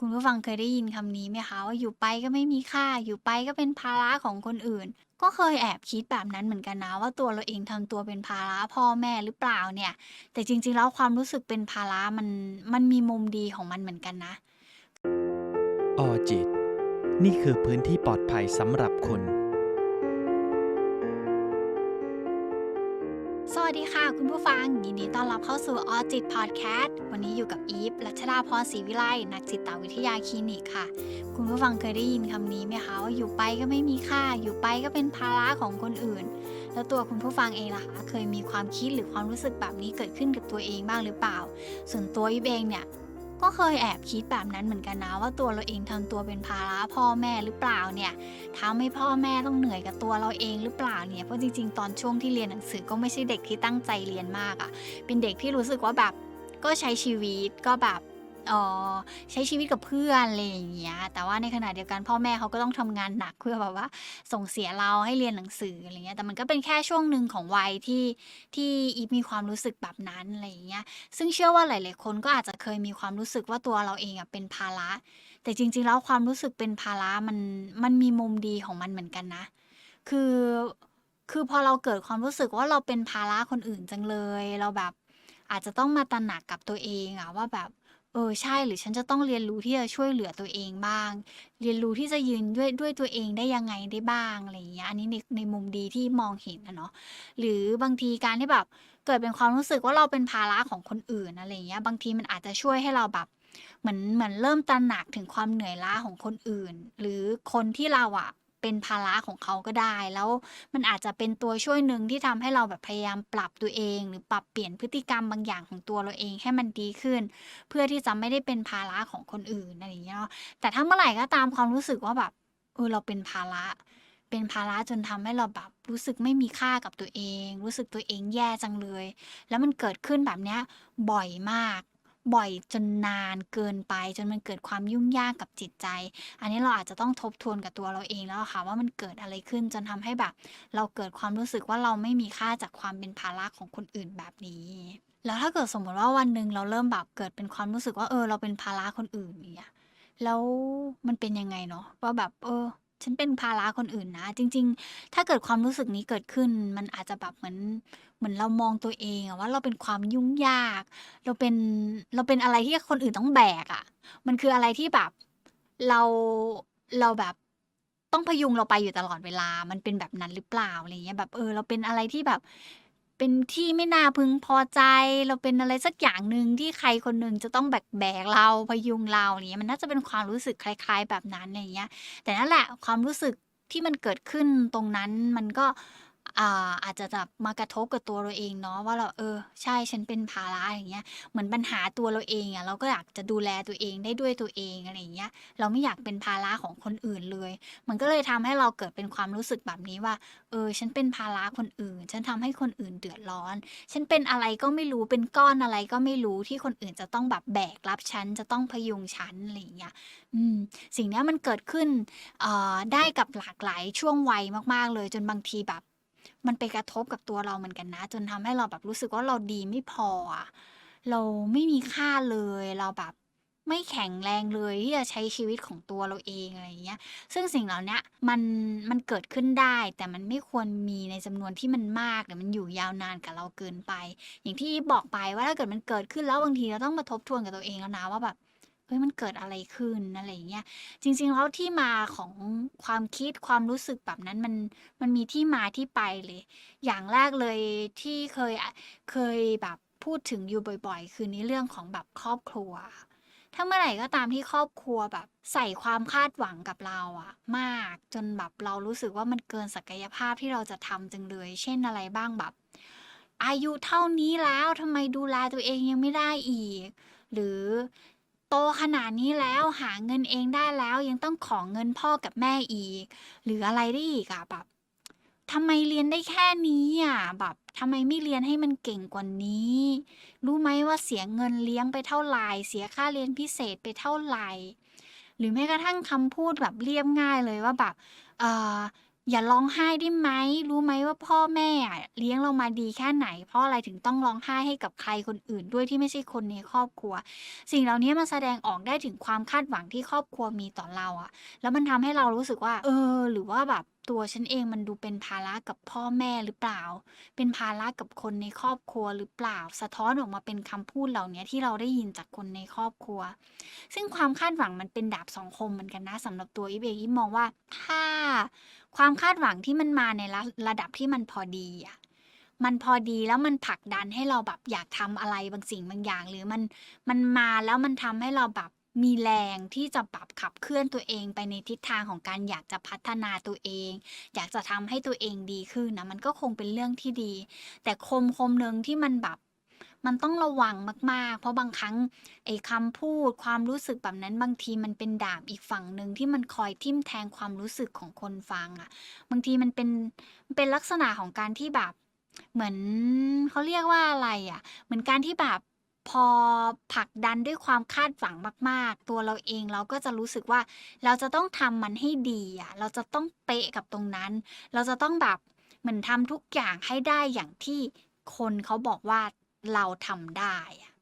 คุณผู้ฟังเคยได้ยินคำนี้ไหมคะว่าอยู่ไปก็ไม่มีค่า อยู่ไปก็เป็นภาระของคนอื่น ก็เคยแอบคิดแบบนั้นเหมือนกันนะ ว่าตัวเราเองทำตัวเป็นภาระพ่อแม่หรือเปล่าเนี่ย แต่จริง ๆ แล้วความรู้สึกเป็นภาระมันมันมีมุมดีของมันเหมือนกันนะ ออจิต นี่คือพื้นที่ปลอดภัยสำหรับคุณสวัสดีค่ะ คุณผู้ฟังยินดีต้อนรับเข้าสู่ออจิตพอดแคสต์วันนี้อยู่กับอีฟรัชดาพรศรีวิไลนักจิตวิทยาคลินิกค่ะ คุณผู้ฟังเคยได้ยินคำนี้ไหมคะว่าอยู่ไปก็ไม่มีค่า อยู่ไปก็เป็นภาระของคนอื่น แล้วตัวคุณผู้ฟังเองล่ะคะเคยมีความคิดหรือความรู้สึกแบบนี้เกิดขึ้นกับตัวเองบ้างหรือเปล่า ส่วนตัวอีฟเองเนี่ย ก็เคยแอบคิดแบบนั้นเหมือนกันนะว่าตัวเราเองทำตัวเป็นภาระพ่อแม่หรือเปล่าเนี่ยทำให้พ่อแม่ต้องเหนื่อยกับตัวเราเองหรือเปล่าเนี่ยเพราะจริง ๆ ตอนช่วงที่เรียนหนังสือก็ไม่ใช่เด็กที่ตั้งใจเรียนมากอะ่ะ เป็นเด็กที่รู้สึกว่าแบบก็ใช้ชีวิตก็แบบ ใช้ชีวิตกับเพื่อนอะไรอย่างเงี้ย แต่ว่าในขณะเดียวกันพ่อแม่เขาก็ต้องทำงานหนักเพื่อแบบว่า ส่งเสียเราให้เรียนหนังสืออะไรเงี้ย แต่มันก็เป็นแค่ช่วงหนึ่งของวัยที่ที่อีฟมีความรู้สึกแบบนั้นอะไรอย่างเงี้ย ซึ่งเชื่อว่าหลาย ๆ คนก็อาจจะเคยมีความรู้สึกว่าตัวเราเองอะเป็นภาระ แต่จริง ๆ แล้วความรู้สึกเป็นภาระมันมันมีมุมดีของมันเหมือนกันนะ คือคือพอเราเกิดความรู้สึกว่าเราเป็นภาระคนอื่นจังเลย เราแบบอาจจะต้องมาตระหนักกับตัวเองอะว่าแบบ เออ ใช่ หรือฉันจะต้องเรียนรู้ที่จะช่วยเหลือตัวเองบ้าง เรียนรู้ที่จะยืนด้วยด้วยตัวเองได้ยังไงได้บ้าง อะไรอย่างเงี้ย อันนี้ในในมุมดีที่มองเห็นอะเนาะ หรือบางทีการที่แบบเกิดเป็นความรู้สึกว่าเราเป็นภาระของคนอื่นอะไรอย่างเงี้ย บางทีมันอาจจะช่วยให้เราแบบ เหมือนเหมือนเริ่มตระหนักถึงความเหนื่อยล้าของคนอื่น หรือคนที่เราอะ เป็นภาระของเขาก็ได้ แล้วมันอาจจะเป็นตัวช่วยหนึ่งที่ทำให้เราแบบพยายามปรับตัวเอง หรือปรับเปลี่ยนพฤติกรรมบางอย่างของตัวเราเองให้มันดีขึ้น เพื่อที่จะไม่ได้เป็นภาระของคนอื่นอะไรอย่างเงี้ยเนาะแต่ถ้าเมื่อไหร่ก็ตามความรู้สึกว่าแบบเออเราเป็นภาระเป็นภาระจนทำให้เราแบบรู้สึกไม่มีค่ากับตัวเอง รู้สึกตัวเองแย่จังเลย แล้วมันเกิดขึ้นแบบเนี้ยบ่อยมาก บ่อยจนนานเกินไป จนมันเกิดความยุ่งยากกับจิตใจ อันนี้เราอาจจะต้องทบทวนกับตัวเราเองแล้วค่ะว่ามันเกิดอะไรขึ้นจนทำให้แบบ เราเกิดความรู้สึกว่าเราไม่มีค่าจากความเป็นภาระของคนอื่นแบบนี้แล้วถ้าเกิดสมมติว่าวันหนึ่งเราเริ่มแบบเกิดเป็นความรู้สึกว่าเออเราเป็นภาระคนอื่นเงี้ยแล้วมันเป็นยังไงเนาะว่าแบบเออ ฉันเป็นภาระคนอื่นนะ จริง ๆ ถ้าเกิดความรู้สึกนี้เกิดขึ้น มันอาจจะแบบเหมือน เหมือนเรามองตัวเองอะว่าเราเป็นความยุ่งยาก เราเป็นเราเป็นอะไรที่คนอื่นต้องแบกอะมันคืออะไรที่แบบเราเราแบบต้องพยุงเราไปอยู่ตลอดเวลา มันเป็นแบบนั้นหรือเปล่าอะไรเงี้ยแบบเออ เราเป็นอะไรที่แบบ เป็นที่ไม่น่าพึงพอใจ เราเป็นอะไรสักอย่างหนึ่งที่ใครคนหนึ่งจะต้องแบกแบกเราพยุงเราอะไรเงี้ยมันน่าจะเป็นความรู้สึกคล้าย ๆ แบบนั้นอะไรเงี้ย แต่นั่นแหละความรู้สึกที่มันเกิดขึ้นตรงนั้นมันก็ อ่าอาจจะแบบมากระทบกับตัวเราเองเนาะว่าเราเออ ใช่ฉันเป็นภาระอย่างเงี้ยเหมือนปัญหาตัวเราเองอะเราก็อยากจะดูแลตัวเองได้ด้วยตัวเองอะไรอย่างเงี้ยเราไม่อยากเป็นภาระของคนอื่นเลย มันก็เลยทำให้เราเกิดเป็นความรู้สึกแบบนี้ว่า เออ ฉันเป็นภาระคนอื่น ฉันทำให้คนอื่นเดือดร้อน ฉันเป็นอะไรก็ไม่รู้เป็นก้อนอะไรก็ไม่รู้ที่คนอื่นจะต้องแบบแบกรับฉันจะต้องพยุงฉันอะไรอย่างเงี้ยอืมสิ่งนี้มันเกิดขึ้นออได้กับหลากหลายช่วงวัยมาก ๆ เลยจนบางทีแบบ มันไปกระทบกับตัวเราเหมือนกันนะ จนทำให้เราแบบรู้สึกว่าเราดีไม่พอ เราไม่มีค่าเลยเราแบบไม่แข็งแรงเลยที่จะใช้ชีวิตของตัวเราเองอะไรอย่างเงี้ย ซึ่งสิ่งเหล่านี้มันมันเกิดขึ้นได้ แต่มันไม่ควรมีในจำนวนที่มันมากหรือมันอยู่ยาวนานกับเราเกินไป อย่างที่บอกไปว่าถ้าเกิดมันเกิดขึ้นแล้วบางทีเราต้องมาทบทวนกับตัวเองแล้วนะว่าแบบ เฮ้ยมันเกิดอะไรขึ้นอะไรอย่างเงี้ยจริง ๆ แล้วที่มาของความคิดความรู้สึกแบบนั้นมันมันมีที่มาที่ไปเลย อย่างแรกเลยที่เคยเคยแบบพูดถึงอยู่บ่อย ๆ คือในเรื่องของแบบครอบครัว ถ้าเมื่อไหร่ก็ตามที่ครอบครัวแบบใส่ความคาดหวังกับเราอะมากจนแบบเรารู้สึกว่ามันเกินศักยภาพที่เราจะทำจังเลย เช่นอะไรบ้างแบบ อายุเท่านี้แล้วทำไมดูแลตัวเองยังไม่ได้อีก หรือ โตขนาดนี้แล้วหาเงินเองได้แล้วยังต้องขอเงินพ่อกับแม่อีก หรืออะไรได้อีกอะแบบทำไมเรียนได้แค่นี้อะแบบทำไมไม่เรียนให้มันเก่งกว่านี้ รู้ไหมว่าเสียเงินเลี้ยงไปเท่าไหร่เสียค่าเรียนพิเศษไปเท่าไหร่หรือแม้กระทั่งคำพูดแบบเรียบง่ายเลยว่าแบบเออ อย่าร้องไห้ได้ไหม รู้ไหมว่าพ่อแม่อะเลี้ยงเรามาดีแค่ไหน เพราะอะไรถึงต้องร้องไห้ให้กับใครคนอื่นด้วยที่ไม่ใช่คนในครอบครัว สิ่งเหล่านี้มันแสดงออกได้ถึงความคาดหวังที่ครอบครัวมีต่อเราอะแล้วมันทำให้เรารู้สึกว่า เออ หรือว่าแบบตัวฉันเองมันดูเป็นภาระกับพ่อแม่หรือเปล่า เป็นภาระกับคนในครอบครัวหรือเปล่า สะท้อนออกมาเป็นคำพูดเหล่านี้ที่เราได้ยินจากคนในครอบครัว ซึ่งความคาดหวังมันเป็นดาบสองคมเหมือนกันนะสำหรับตัวอีเองอีฟมองว่าถ้า ความคาดหวังที่มันมาในระระดับที่มันพอดีอะมันพอดีแล้วมันผลักดันให้เราแบบอยากทำอะไรบางสิ่งบางอย่าง หรือมันมันมาแล้วมันทำให้เราแบบมีแรงที่จะปรับขับเคลื่อนตัวเองไปในทิศทางของการอยากจะพัฒนาตัวเอง อยากจะทำให้ตัวเองดีขึ้นนะมันก็คงเป็นเรื่องที่ดี แต่คมคมหนึ่งที่มันแบบ มันต้องระวังมาก ๆ เพราะบางครั้งไอ้คำพูดความรู้สึกแบบนั้นบางทีมันเป็นดาบอีกฝั่งหนึ่งที่มันคอยทิ่มแทงความรู้สึกของคนฟังอะ่ะ บางทีมันเป็นมันเป็นลักษณะของการที่แบบ เหมือนเขาเรียกว่าอะไรอะ่ะ เหมือนการที่แบบพอผลักดันด้วยความคาดหวังมาก ๆ ตัวเราเองเราก็จะรู้สึกว่าเราจะต้องทำมันให้ดีอะเราจะต้องเป๊ะกับตรงนั้น เราจะต้องแบบเหมือนทำทุกอย่างให้ได้อย่างที่คนเขาบอกว่า เราทำได้อะ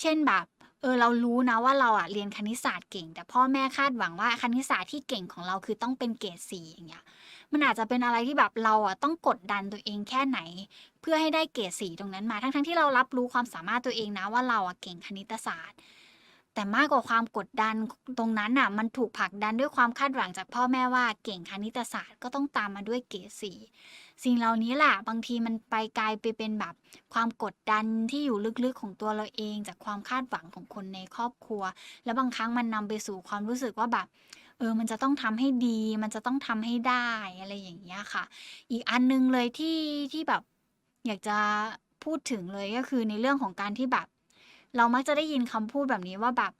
เช่นแบบ เออเรารู้นะว่าเราอะเรียนคณิตศาสตร์เก่ง แต่พ่อแม่คาดหวังว่าคณิตศาสตร์ที่เก่งของเราคือต้องเป็นเกรดสี่อย่างเงี้ยมันอาจจะเป็นอะไรที่แบบเราอะต้องกดดันตัวเองแค่ไหน เพื่อให้ได้เกรดสี่ตรงนั้นมา ทั้งๆที่เรารับรู้ความสามารถตัวเองนะว่าเราอะเก่งคณิตศาสตร์ แต่มากกว่าความกดดันตรงนั้นน่ะมันถูกผลักดันด้วยความคาดหวังจากพ่อแม่ว่าเก่งคณิตศาสตร์ก็ต้องตามมาด้วยเกรดสี่ สิ่งเหล่านี้แหละบางทีมันไปกลายไปเป็นแบบความกดดันที่อยู่ลึกๆของตัวเราเอง จากความคาดหวังของคนในครอบครัว แล้วบางครั้งมันนำไปสู่ความรู้สึกว่าแบบเออ มันจะต้องทำให้ดี มันจะต้องทำให้ได้อะไรอย่างเงี้ยค่ะ อีกอันหนึ่งเลยที่ที่แบบอยากจะพูดถึงเลยก็คือในเรื่องของการที่แบบ เรามักจะได้ยินคำพูดแบบนี้ว่าแบบ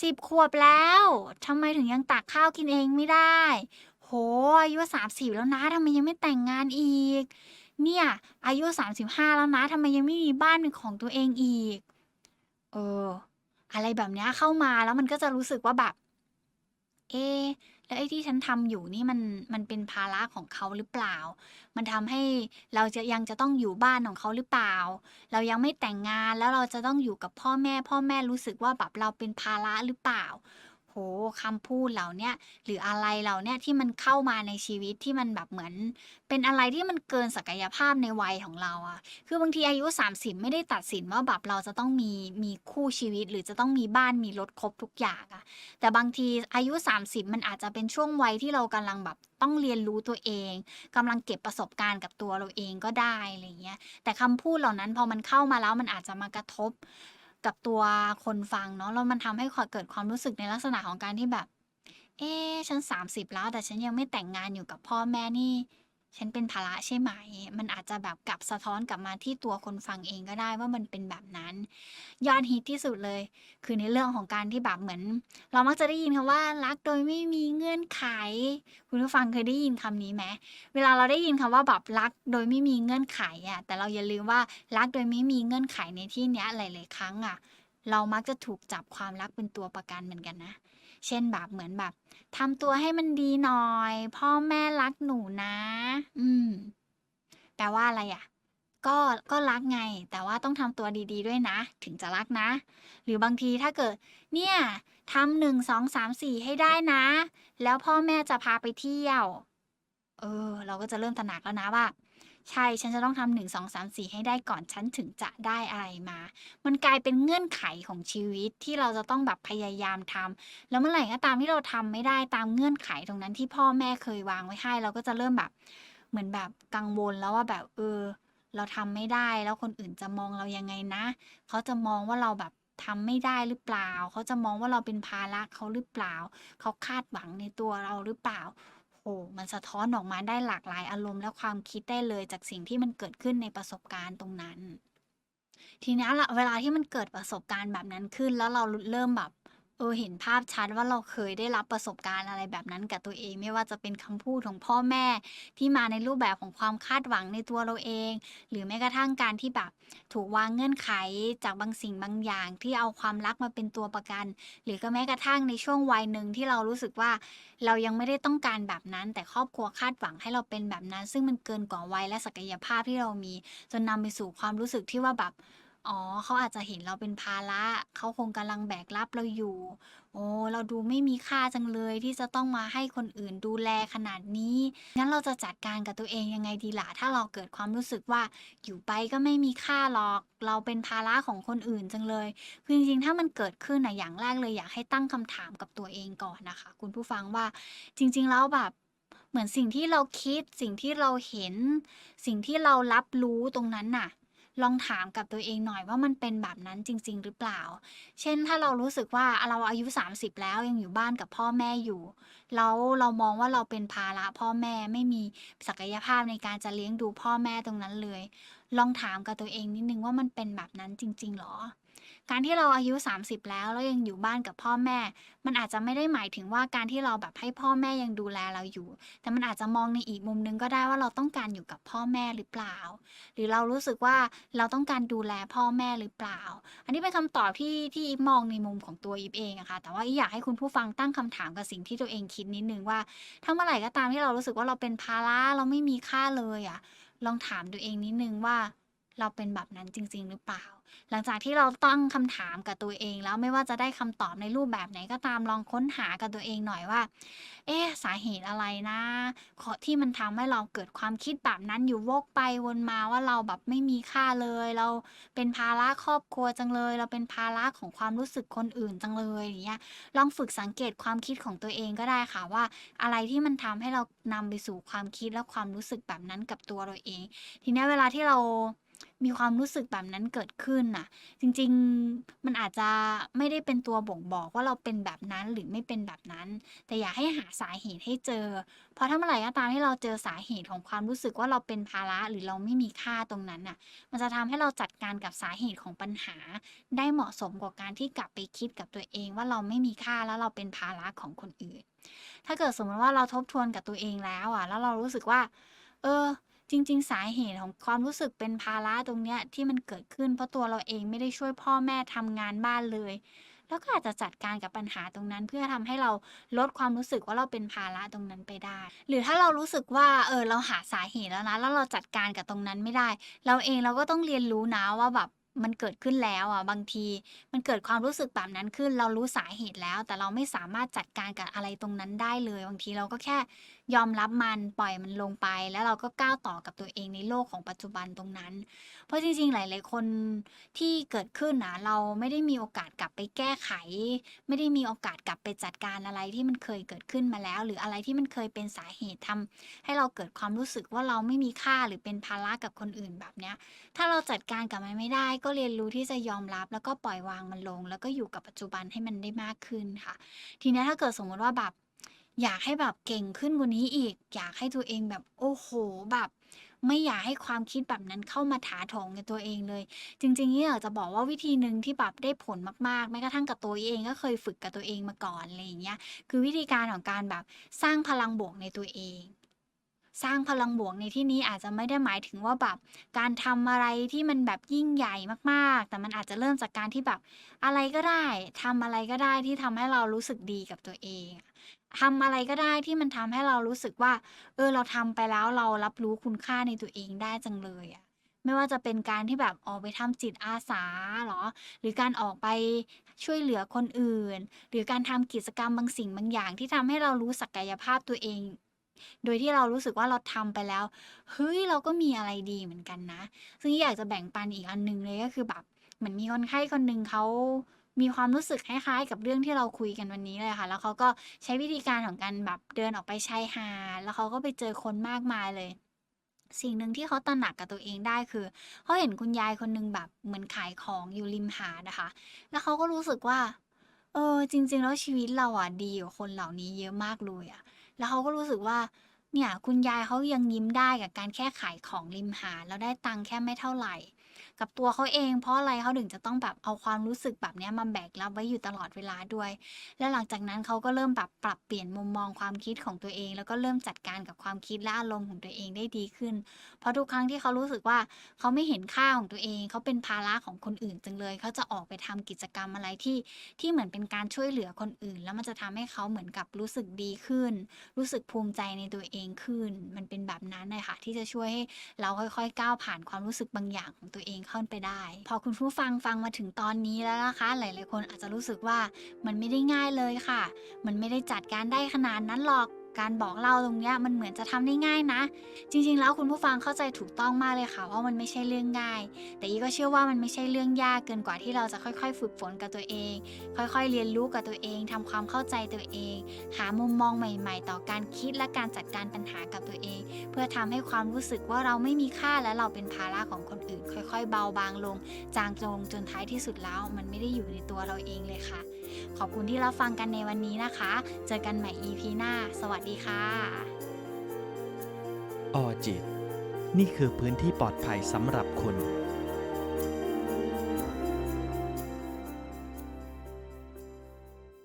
สิบขวบแล้วทำไมถึงยังตักข้าวกินเองไม่ได้ อายุสามสิบแล้วนะทำไมยังไม่แต่งงานอีก เนี่ยอายุสามสิบห้าแล้วนะทำไมยังไม่มีบ้านเป็นของตัวเองอีก เออ อะไรแบบเนี้ยเข้ามาแล้วมันก็จะรู้สึกว่าแบบ เอแล้วไอ้ที่ฉันทำอยู่นี่มันมันเป็นภาระของเขาหรือเปล่า มันทำให้เราจะยังจะต้องอยู่บ้านของเขาหรือเปล่า เรายังไม่แต่งงานแล้วเราจะต้องอยู่กับพ่อแม่ พ่อแม่รู้สึกว่าแบบเราเป็นภาระหรือเปล่า โหคำพูดเหล่าเนี้ยหรืออะไรเหล่าเนี้ยที่มันเข้ามาในชีวิตที่มันแบบเหมือน เป็นอะไรที่มันเกินศักยภาพในวัยของเราอะคือบางทีอายุ 30 ไม่ได้ตัดสินว่าแบบเราจะต้องมีมีคู่ชีวิต หรือจะต้องมีบ้านมีรถครบทุกอย่างอะแต่บางทีอายุ 30 มันอาจจะเป็นช่วงวัยที่เรากำลังแบบต้องเรียนรู้ตัวเองกำลังเก็บประสบการณ์กับตัวเราเองก็ได้อะไรเงี้ยแต่คำพูดเหล่านั้นพอมันเข้ามาแล้วมันอาจจะมากระทบ กับตัวคนฟังเนาะแล้วมันทำให้เกิดความรู้สึกในลักษณะของการที่แบบ เอ๊ฉัน 30 แล้ว แต่ฉันยังไม่แต่งงานอยู่กับพ่อแม่นี่ ฉันเป็นภาระใช่ไหม มันอาจจะแบบกลับสะท้อนกลับมาที่ตัวคนฟังเองก็ได้ว่ามันเป็นแบบนั้น ยอดฮิตที่สุดเลย คือในเรื่องของการที่แบบเหมือน เรามักจะได้ยินคำว่ารักโดยไม่มีเงื่อนไข คุณผู้ฟังเคยได้ยินคำนี้ไหมเวลาเราได้ยินคำว่าแบบรักโดยไม่มีเงื่อนไขอะแต่เราอย่าลืมว่ารักโดยไม่มีเงื่อนไขในที่เนี้ยหลาย ๆ ครั้งอะเรามักจะถูกจับความรักเป็นตัวประกันเหมือนกันนะ เช่นแบบเหมือนแบบทำตัวให้มันดีหน่อย พ่อแม่รักหนูนะ อืม แปลว่าอะไรอะก็ก็รักไง แต่ว่าต้องทำตัวดี ๆ ด้วยนะ ถึงจะรักนะ หรือบางทีถ้าเกิด เนี่ยทำหนึ่งสองสามสี่ให้ได้นะ แล้วพ่อแม่จะพาไปเที่ยว เออ เราก็จะเริ่มตระหนักแล้วนะว่า ใช่ฉันจะต้องทำหนึ่งสองสามสี่ให้ได้ก่อนฉันถึงจะได้อะไรมา มันกลายเป็นเงื่อนไขของชีวิตที่เราจะต้องแบบพยายามทำแล้วเมื่อไหร่ก็ตามที่เราทำไม่ได้ตามเงื่อนไขตรงนั้นที่พ่อแม่เคยวางไว้ให้ เราก็จะเริ่มแบบเหมือนแบบกังวลแล้วว่าแบบเออ เราทำไม่ได้แล้วคนอื่นจะมองเรายังไงนะ เขาจะมองว่าเราแบบทำไม่ได้หรือเปล่า เขาจะมองว่าเราเป็นภาระเขาหรือเปล่า เขาคาดหวังในตัวเราหรือเปล่า โอ้มันสะท้อนออกมาได้หลากหลายอารมณ์และความคิดได้เลยจากสิ่งที่มันเกิดขึ้นในประสบการณ์ตรงนั้น ทีนี้ละเวลาที่มันเกิดประสบการณ์แบบนั้นขึ้น แล้วเราเริ่มแบบ เออเห็นภาพชัดว่าเราเคยได้รับประสบการณ์อะไรแบบนั้นกับตัวเอง ไม่ว่าจะเป็นคำพูดของพ่อแม่ ที่มาในรูปแบบของความคาดหวังในตัวเราเอง หรือแม้กระทั่งการที่แบบถูกวางเงื่อนไขจากบางสิ่งบางอย่าง ที่เอาความรักมาเป็นตัวประกัน หรือก็แม้กระทั่งในช่วงวัยหนึ่งที่เรารู้สึกว่า เรายังไม่ได้ต้องการแบบนั้น แต่ครอบครัวคาดหวังให้เราเป็นแบบนั้น ซึ่งมันเกินกว่าวัยและศักยภาพที่เรามี จนนำไปสู่ความรู้สึกที่ว่าแบบ อ๋อ เขาอาจจะเห็นเราเป็นภาระ เขาคงกำลังแบกรับเราอยู่ โอ้ เราดูไม่มีค่าจังเลยที่จะต้องมาให้คนอื่นดูแลขนาดนี้ งั้นเราจะจัดการกับตัวเองยังไงดีล่ะ ถ้าเราเกิดความรู้สึกว่าอยู่ไปก็ไม่มีค่าหรอก เราเป็นภาระของคนอื่นจังเลย คือจริงๆ ถ้ามันเกิดขึ้นนะอย่างแรกเลยอยากให้ตั้งคำถามกับตัวเองก่อนนะคะ คุณผู้ฟังว่าจริง ๆ แล้วแบบเหมือนสิ่งที่เราคิด สิ่งที่เราเห็น สิ่งที่เรารับรู้ตรงนั้นน่ะ ลองถามกับตัวเองหน่อยว่ามันเป็นแบบนั้นจริง ๆ หรือเปล่า เช่นถ้าเรารู้สึกว่าเราอายุ 30 แล้วยังอยู่บ้านกับพ่อแม่อยู่แล้วเรามองว่าเราเป็นภาระพ่อแม่ไม่มีศักยภาพในการจะเลี้ยงดูพ่อแม่ตรงนั้นเลย ลองถามกับตัวเองนิดนึงว่ามันเป็นแบบนั้นจริง ๆ หรอ การที่เราอายุ 30 แล้วแล้วยังอยู่บ้านกับพ่อแม่ มันอาจจะไม่ได้หมายถึงว่าการที่เราแบบให้พ่อแม่ยังดูแลเราอยู่ แต่มันอาจจะมองในอีกมุมนึงก็ได้ว่าเราต้องการอยู่กับพ่อแม่หรือเปล่า หรือเรารู้สึกว่าเราต้องการดูแลพ่อแม่หรือเปล่า อันนี้เป็นคำตอบที่ที่อีฟมองในมุมของตัวอีฟเองอะค่ะแต่ว่าอีอยากให้คุณผู้ฟังตั้งคำถามกับสิ่งที่ตัวเองคิดนิดนึงว่าถ้าเมื่อไหร่ก็ตามที่เรารู้สึกว่าเราเป็นภาระเราไม่มีค่าเลยอะลองถามตัวเองนิดนึงว่า เราเป็นแบบนั้นจริง ๆ หรือเปล่า หลังจากที่เราตั้งคำถามกับตัวเอง แล้วไม่ว่าจะได้คำตอบในรูปแบบไหนก็ตามลองค้นหากับตัวเองหน่อยว่า เอ๊ะสาเหตุอะไรนะขอที่มันทำให้เราเกิดความคิดแบบนั้นอยู่วกไปวนมาว่าเราแบบไม่มีค่าเลย เราเป็นภาระครอบครัวจังเลย เราเป็นภาระของความรู้สึกคนอื่นจังเลยอย่างเงี้ยลองฝึกสังเกตความคิดของตัวเองก็ได้ค่ะว่า อะไรที่มันทำให้เรานำไปสู่ความคิดและความรู้สึกแบบนั้นกับตัวเราเอง ทีนี้เวลาที่เรา มีความรู้สึกแบบนั้นเกิดขึ้นน่ะ จริง ๆ มันอาจจะไม่ได้เป็นตัวบ่งบอกว่าเราเป็นแบบนั้นหรือไม่เป็นแบบนั้น แต่อยากให้หาสาเหตุให้เจอ เพราะถ้าเมื่อไหร่ก็ตามที่เราเจอสาเหตุของความรู้สึกว่าเราเป็นภาระหรือเราไม่มีค่าตรงนั้นน่ะ มันจะทำให้เราจัดการกับสาเหตุของปัญหา ได้เหมาะสมกว่าการที่กลับไปคิดกับตัวเองว่าเราไม่มีค่าแล้วเราเป็นภาระของคนอื่น ถ้าเกิดสมมติว่าเราทบทวนกับตัวเองแล้วอะ แล้วเรารู้สึกว่า เออ จริง ๆ สาเหตุของความรู้สึกเป็นภาระตรงเนี้ยที่มันเกิดขึ้น เพราะตัวเราเองไม่ได้ช่วยพ่อแม่ทำงานบ้านเลย แล้วก็อาจจะจัดการกับปัญหาตรงนั้น เพื่อทำให้เราลดความรู้สึกว่าเราเป็นภาระตรงนั้นไปได้ หรือถ้าเรารู้สึกว่าเออเราหาสาเหตุแล้วนะแล้วเราจัดการกับตรงนั้นไม่ได้ เราเองเราก็ต้องเรียนรู้นะว่าแบบมันเกิดขึ้นแล้วอะบางที มันเกิดความรู้สึกแบบนั้นขึ้น เรารู้สาเหตุแล้ว แต่เราไม่สามารถจัดการกับอะไรตรงนั้นได้เลย บางทีเราก็แค่ยอมรับมันปล่อยมันลงไป แล้วเราก็ก้าวต่อกับตัวเองในโลกของปัจจุบันตรงนั้น เพราะจริงๆ หลาย ๆ คนที่เกิดขึ้นนะเราไม่ได้มีโอกาสกลับไปแก้ไข ไม่ได้มีโอกาสกลับไปจัดการอะไรที่มันเคยเกิดขึ้นมาแล้ว หรืออะไรที่มันเคยเป็นสาเหตุทำให้เราเกิดความรู้สึกว่าเราไม่มีค่าหรือเป็นภาระกับคนอื่นแบบเนี้ย ถ้าเราจัดการกับมันไม่ได้ ก็เรียนรู้ที่จะยอมรับ แล้วก็ปล่อยวางมันลง แล้วก็อยู่กับปัจจุบันให้มันได้มากขึ้นค่ะ ทีนี้ถ้าเกิดสมมติว่าแบบ อยากให้แบบเก่งขึ้นกว่านี้อีก อยากให้ตัวเองแบบโอ้โฮแบบ ไม่อยากให้ความคิดแบบนั้นเข้ามาถาโถมกับตัวเองเลย จริงๆเนี่ยอยากจะบอกว่าวิธีหนึ่งที่แบบได้ผลมากๆแม้กระทั่งกับตัวเองก็เคยฝึกกับตัวเองมาก่อนอะไรอย่างเงี้ยคือวิธีการของการแบบสร้างพลังบวกในตัวเองสร้างพลังบวกในที่นี้อาจจะไม่ได้หมายถึงว่าแบบการทำอะไรที่มันแบบยิ่งใหญ่มากๆ แต่มันอาจจะเริ่มจากการที่แบบอะไรก็ได้ทำอะไรก็ได้ที่ทำให้เรารู้สึกดีกับตัวเอง ทำอะไรก็ได้ที่มันทำให้เรารู้สึกว่า เออ เราทำไปแล้วเรารับรู้คุณค่าในตัวเองได้จังเลยอะไม่ว่าจะเป็นการที่แบบออกไปทำจิตอาสาหรอ หรือการออกไปช่วยเหลือคนอื่น หรือการทำกิจกรรมบางสิ่งบางอย่าง ที่ทำให้เรารู้ศักยภาพตัวเอง โดยที่เรารู้สึกว่าเราทำไปแล้ว เฮ้ย เราก็มีอะไรดีเหมือนกันนะ ซึ่งอยากจะแบ่งปันอีกอันหนึ่งเลยก็คือแบบเหมือนมีคนไข้คนหนึ่งเขา มีความรู้สึกคล้ายๆ กับเรื่องที่เราคุยกันวันนี้เลยค่ะ แล้วเขาก็ใช้วิธีการของการแบบเดินออกไปชายหาดแล้วเขาก็ไปเจอคนมากมายเลย สิ่งหนึ่งที่เขาตระหนักกับตัวเองได้คือเขาเห็นคุณยายคนหนึ่งแบบเหมือนขายของอยู่ริมหาดอะค่ะแล้วเขาก็รู้สึกว่า เออจริง ๆ แล้วชีวิตเราอะดีกว่าคนเหล่านี้เยอะมากเลยอะ แล้วเขาก็รู้สึกว่าเนี่ยคุณยายเขายังยิ้มได้กับการแค่ขายของริมหาดแล้วได้ตังค์แค่ไม่เท่าไหร่ กับตัวเขาเอง เพราะอะไรเขาถึงจะต้องแบบเอาความรู้สึกแบบนี้มาแบกรับไว้อยู่ตลอดเวลาด้วย และหลังจากนั้นเขาก็เริ่มแบบปรับเปลี่ยนมุมมองความคิดของตัวเอง แล้วก็เริ่มจัดการกับความคิดและอารมณ์ของตัวเองได้ดีขึ้น เพราะทุกครั้งที่เขารู้สึกว่าเขาไม่เห็นค่าของตัวเองเขาเป็นภาระของคนอื่นจังเลยเขาจะออกไปทำกิจกรรมอะไรที่ที่เหมือนเป็นการช่วยเหลือคนอื่น แล้วมันจะทำให้เขาเหมือนกับรู้สึกดีขึ้น รู้สึกภูมิใจในตัวเองขึ้น มันเป็นแบบนั้นเลยค่ะที่จะช่วยให้เราค่อยๆก้าวผ่านความรู้สึกบางอย่างของตัวเองเข้าไปได้ พอคุณผู้ฟังฟังมาถึงตอนนี้แล้วนะคะ หลาย ๆ คนอาจจะรู้สึกว่ามันไม่ได้ง่ายเลยค่ะ มันไม่ได้จัดการได้ขนาดนั้นหรอก การบอกเล่าตรงเนี้ยมันเหมือนจะทำได้ง่ายนะ จริงๆ แล้วคุณผู้ฟังเข้าใจถูกต้องมากเลยค่ะว่ามันไม่ใช่เรื่องง่าย แต่อีก็เชื่อว่ามันไม่ใช่เรื่องยากเกินกว่าที่เราจะค่อยๆ ฝึกฝนกับตัวเอง ค่อยๆ เรียนรู้กับตัวเองทำความเข้าใจตัวเอง หามุมมองใหม่ ๆ ต่อการคิดและการจัดการปัญหากับตัวเอง เพื่อทำให้ความรู้สึกว่าเราไม่มีค่าและเราเป็นภาระของคนอื่น ค่อย ๆ เบาบางลง จางลงจนท้ายที่สุดแล้ว มันไม่ได้อยู่ในตัวเราเองเลยค่ะ ขอบคุณที่รับฟังกันในวันนี้นะคะ เจอกันใหม่ EP หน้า สวัสดีค่ะ ออจิต นี่คือพื้นที่ปลอดภัยสำหรับคุณ